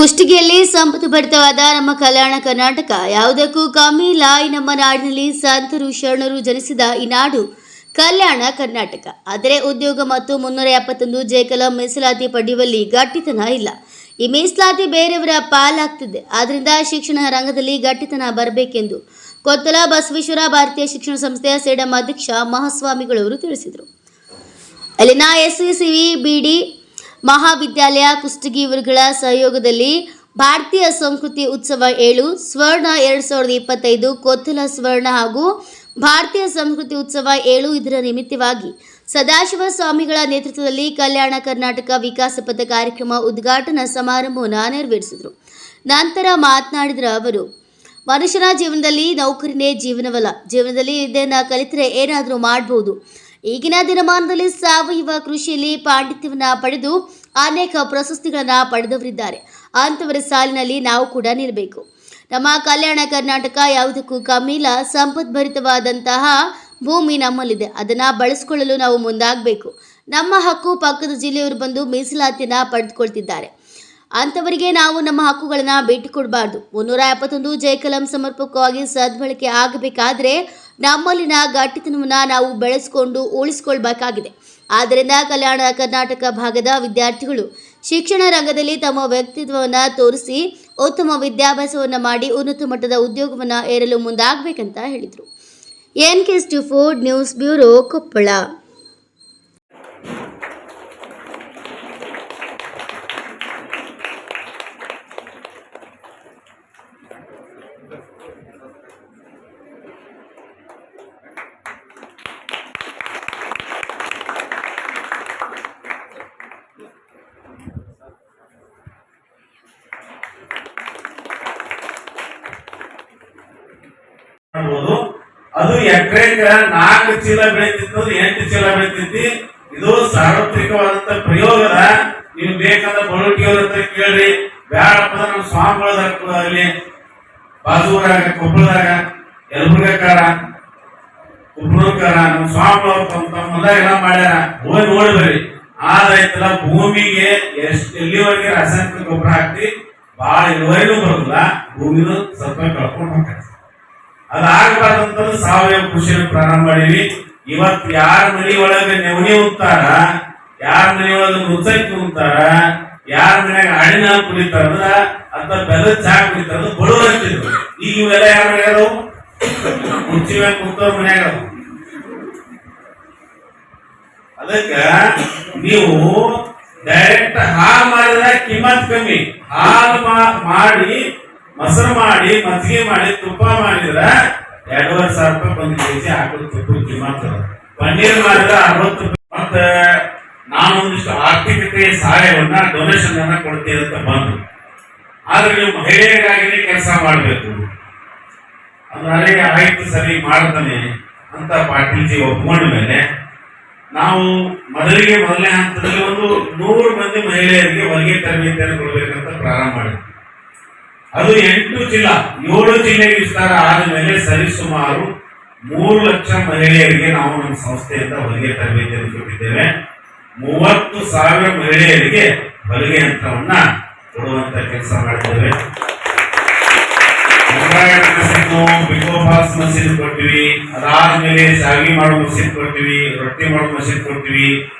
ಕುಷ್ಟಗಿಯಲ್ಲಿ ಸಂಪತ್ತು ಭರಿತವಾದ ನಮ್ಮ ಕಲ್ಯಾಣ ಕರ್ನಾಟಕ, ಯಾವುದಕ್ಕೂ ಕಮ್ಮಿ ಇಲ್ಲ. ಈ ನಮ್ಮ ನಾಡಿನಲ್ಲಿ ಸಂತರು, ಶರಣರು ಜನಿಸಿದ ಈ ನಾಡು ಕಲ್ಯಾಣ ಕರ್ನಾಟಕ. ಆದರೆ ಉದ್ಯೋಗ ಮತ್ತು ಮುನ್ನೂರ ಎಪ್ಪತ್ತೊಂದು ಜೇಕಲ ಮೀಸಲಾತಿ ಪಡೆಯುವಲ್ಲಿ ಗಟ್ಟಿತನ ಇಲ್ಲ. ಈ ಮೀಸಲಾತಿ ಬೇರೆಯವರ ಪಾಲಾಗ್ತಿದೆ. ಆದ್ದರಿಂದ ಶಿಕ್ಷಣ ರಂಗದಲ್ಲಿ ಗಟ್ಟಿತನ ಬರಬೇಕೆಂದು ಕೊತ್ತಲ ಬಸವೇಶ್ವರ ಭಾರತೀಯ ಶಿಕ್ಷಣ ಸಂಸ್ಥೆಯ ಸೇಡಂ ಅಧ್ಯಕ್ಷ ಮಹಾಸ್ವಾಮಿಗಳವರು ತಿಳಿಸಿದರು. ಅಲ್ಲಿನ ಎಸ್ಸಿಸಿವಿ ಬಿಡಿ ಮಹಾವಿದ್ಯಾಲಯ, ಕುಷ್ಟಗಿ ಇವರುಗಳ ಸಹಯೋಗದಲ್ಲಿ ಭಾರತೀಯ ಸಂಸ್ಕೃತಿ ಉತ್ಸವ ಏಳು, ಸ್ವರ್ಣ ಎರಡು ಸಾವಿರದ ಇಪ್ಪತ್ತೈದು ಕೊತ್ತಲ ಸ್ವರ್ಣ ಹಾಗೂ ಭಾರತೀಯ ಸಂಸ್ಕೃತಿ ಉತ್ಸವ ಏಳು ಇದರ ನಿಮಿತ್ತವಾಗಿ ಸದಾಶಿವ ಸ್ವಾಮಿಗಳ ನೇತೃತ್ವದಲ್ಲಿ ಕಲ್ಯಾಣ ಕರ್ನಾಟಕ ವಿಕಾಸ ಪಥ ಕಾರ್ಯಕ್ರಮ ಉದ್ಘಾಟನಾ ಸಮಾರಂಭವನ್ನು ನೆರವೇರಿಸಿದರು. ನಂತರ ಮಾತನಾಡಿದ ಅವರು, ಮನುಷ್ಯನ ಜೀವನದಲ್ಲಿ ನೌಕರಿನೇ ಜೀವನವಲ್ಲ. ಜೀವನದಲ್ಲಿ ಇದನ್ನು ಕಲಿತರೆ ಏನಾದರೂ ಮಾಡಬಹುದು ಈಗಿನ ದಿನಮಾನದಲ್ಲಿ ಸಾವಯವ ಕೃಷಿಯಲ್ಲಿ ಪಾಂಡಿತ್ಯವನ್ನು ಪಡೆದು ಅನೇಕ ಪ್ರಶಸ್ತಿಗಳನ್ನು ಪಡೆದವರಿದ್ದಾರೆ. ಅಂಥವರ ಸಾಲಿನಲ್ಲಿ ನಾವು ಕೂಡ ನಿಲ್ಲಬೇಕು. ನಮ್ಮ ಕಲ್ಯಾಣ ಕರ್ನಾಟಕ ಯಾವುದಕ್ಕೂ ಕಮ್ಮಿ ಇಲ್ಲ ಸಂಪದ್ಭರಿತವಾದಂತಹ ಭೂಮಿ ನಮ್ಮಲ್ಲಿದೆ. ಅದನ್ನು ಬಳಸಿಕೊಳ್ಳಲು ನಾವು ಮುಂದಾಗಬೇಕು. ನಮ್ಮ ಹಕ್ಕು ಪಕ್ಕದ ಜಿಲ್ಲೆಯವರು ಬಂದು ಮೀಸಲಾತಿಯನ್ನು ಪಡೆದುಕೊಳ್ತಿದ್ದಾರೆ. ಅಂಥವರಿಗೆ ನಾವು ನಮ್ಮ ಹಕ್ಕುಗಳನ್ನು ಬಿಟ್ಟುಕೊಡಬಾರ್ದು ಮುನ್ನೂರ ಎಪ್ಪತ್ತೊಂದು ಜಯಕಲಂ ಸಮರ್ಪಕವಾಗಿ ಸದ್ಬಳಕೆ ಆಗಬೇಕಾದ್ರೆ ನಮ್ಮಲ್ಲಿನ ಗಟ್ಟಿತನವನ್ನು ನಾವು ಬೆಳೆಸ್ಕೊಂಡು ಉಳಿಸ್ಕೊಳ್ಬೇಕಾಗಿದೆ. ಆದ್ದರಿಂದ ಕಲ್ಯಾಣ ಕರ್ನಾಟಕ ಭಾಗದ ವಿದ್ಯಾರ್ಥಿಗಳು ಶಿಕ್ಷಣ ರಂಗದಲ್ಲಿ ತಮ್ಮ ವ್ಯಕ್ತಿತ್ವವನ್ನು ತೋರಿಸಿ ಉತ್ತಮ ವಿದ್ಯಾಭ್ಯಾಸವನ್ನು ಮಾಡಿ ಉನ್ನತ ಮಟ್ಟದ ಉದ್ಯೋಗವನ್ನು ಏರಲು ಮುಂದಾಗಬೇಕಂತ ಹೇಳಿದರು. N K food news bureau Koppal. ಮಾಡ್ಬೋದು. ಅದು ಎಕರೆಕ ನಾಲ್ಕು ಚೀಲ ಬೆಳಿತಿತ್ತು ಎಂಟು ಚೀಲ ಬೆಳಿತೈತಿ ಇದು ಸಾರ್ವತ್ರಿಕವಾದಂತ ಪ್ರಯೋಗದ, ನೀವು ಬೇಕಾದ ಬಳುಟಿಯವ್ರ ಹತ್ರ ಕೇಳ್ರಿ. ಬ್ಯಾಡಪ್ಪ ನಮ್ಮ ಸ್ವಾಮಿಗಳದಾಗ ಅಲ್ಲಿ ಬಾಜೂರಾಗ ಕೊಪ್ಪಳದಾಗ ಯಲಬುರ್ಗಕಾರ ಕುಬ್ರೂರ್ಕಾರ, ನಮ್ಮ ಸ್ವಾಮಿಗಳವ್ರು ತಮ್ಮ ತಮ್ಮ ಹೊಲದಾಗ ಎಲ್ಲ ಮಾಡ್ಯಾರ. ಹೋಗಿ ನೋಡಿ ಬರ್ರಿ. ಆದಾಯ್ತಲ್ಲ ಭೂಮಿಗೆ ಎಷ್ಟು ಎಲ್ಲಿವರೆಗೆ ರಾಸಾಯನಿಕ ಗೊಬ್ಬರ ಹಾಕ್ತಿ ಬಹಳ ಇಳುವರಿನೂ ಬರೋದಿಲ್ಲ. ಭೂಮಿನೂ ಸ್ವಲ್ಪ ಕಳ್ಕೊಂಡು ಅದಾಗಬಾರ್ದಂತ ಸಾವಯವ ಕೃಷಿಯನ್ನು ಪ್ರಾರಂಭ ಮಾಡೀವಿ. ಇವತ್ ಯಾರ ಮನೆ ಒಳಗೆ ನೆವಣಿ ಉಂತಾರ ಯಾರ ಮನೆ ಒಳಗೆ ಮುಚ್ಚಕ್ಕಿ ಉಂತಾರ ಯಾರ ಮನೆಯಾಗ ಹಣ್ಣಿನ ಕುಡಿತಾರ ಅಂತ ಬೆಲ್ಲ ಚಹಾ ಕುಡಿತಾರ ಅದು ಬಡವರು ಈಗ ಇವೆಲ್ಲ ಯಾರ ಮನೆಯವರು ಕುರ್ಚಿ ಮ್ಯಾಗ ಕುಂತವ್ರ ಮನೆಯಾಗ ಅದಕ್ಕ ನೀವು ಡೈರೆಕ್ಟ್ ಹಾಲ್ ಮಾಡಿದ್ರೆ ಕಿಮ್ಮತ್ ಕಮ್ಮಿ. ಹಾಲ್ ಮಾಡಿ ಮೊಸರು ಮಾಡಿ, ಮಜ್ಜಿಗೆ ಮಾಡಿ, ತುಪ್ಪ ಮಾಡಿದ್ರ ಎರಡೂವರೆ ಸಾವಿರ ರೂಪಾಯಿ ಒಂದು ಕೆಜಿ ಹಾಕೋದು ತುಪ್ಪ ಮಾತ್ರ. ಪನ್ನೀರ್ ಮಾಡಿದ್ರೆ ಅರವತ್ತು ಮತ್ತ ನಾನೊಂದಿಷ್ಟು ಆರ್ಥಿಕತೆ ಸಹಾಯವನ್ನ ಡೊನೇಷನ್ ಅನ್ನ ಕೊಡ್ತೀವಿ ಅಂತ ಬಂದು. ಆದ್ರೆ ನೀವು ಮಹಿಳೆಯರಿಗಾಗಿನೇ ಕೆಲಸ ಮಾಡಬೇಕು. ಅಂದ್ರೆ ಆಯ್ತು ಸರಿ ಮಾಡ್ತಾನೆ ಅಂತ ಪಾಟೀಲ್ಜಿ ಒಪ್ಕೊಂಡ ಮೇಲೆ ನಾವು ಮೊದಲಿಗೆ ಮೊದಲನೇ ಹಂತದಲ್ಲಿ ಒಂದು ನೂರು ಮಂದಿ ಮಹಿಳೆಯರಿಗೆ ಹೊಲಿಗೆ ತರಬೇತಿಯನ್ನು ಕೊಡಬೇಕಂತ ಪ್ರಾರಂಭ ಮಾಡಿದ್ವಿ. ಅದು ಎಂಟು ಜಿಲ್ಲಾ ಏಳು ಜಿಲ್ಲೆಗೆ ವಿಸ್ತಾರ ಆದ ಮೇಲೆ ಸರಿಸುಮಾರು ಮೂರು ಲಕ್ಷ ಮಹಿಳೆಯರಿಗೆ ನಾವು ನಮ್ಮ ಸಂಸ್ಥೆಯಿಂದ ಹೊಲಿಗೆ ತರಬೇತಿಯನ್ನು ಕೊಟ್ಟಿದ್ದೇವೆ. ಮೂವತ್ತು ಸಾವಿರ ಮಹಿಳೆಯರಿಗೆ ಹೊಲಿಗೆ ಯಂತ್ರವನ್ನ ಕೊಡುವಂತ ಕೆಲಸ ಮಾಡಿದ್ದೇವೆ. ಎಂಬ್ರಾಯ್ಡರಿ ಮಷೀನು ಕೊಟ್ಟಿವಿ ಅದಾದ್ಮೇಲೆ ಶಾವಿಗೆ ಮಾಡೋ ಮಷೀನ್ ಕೊಟ್ಟಿವಿ ರೊಟ್ಟಿ ಮಾಡೋ ಮಷೀನ್ ಕೊಟ್ಟಿವಿ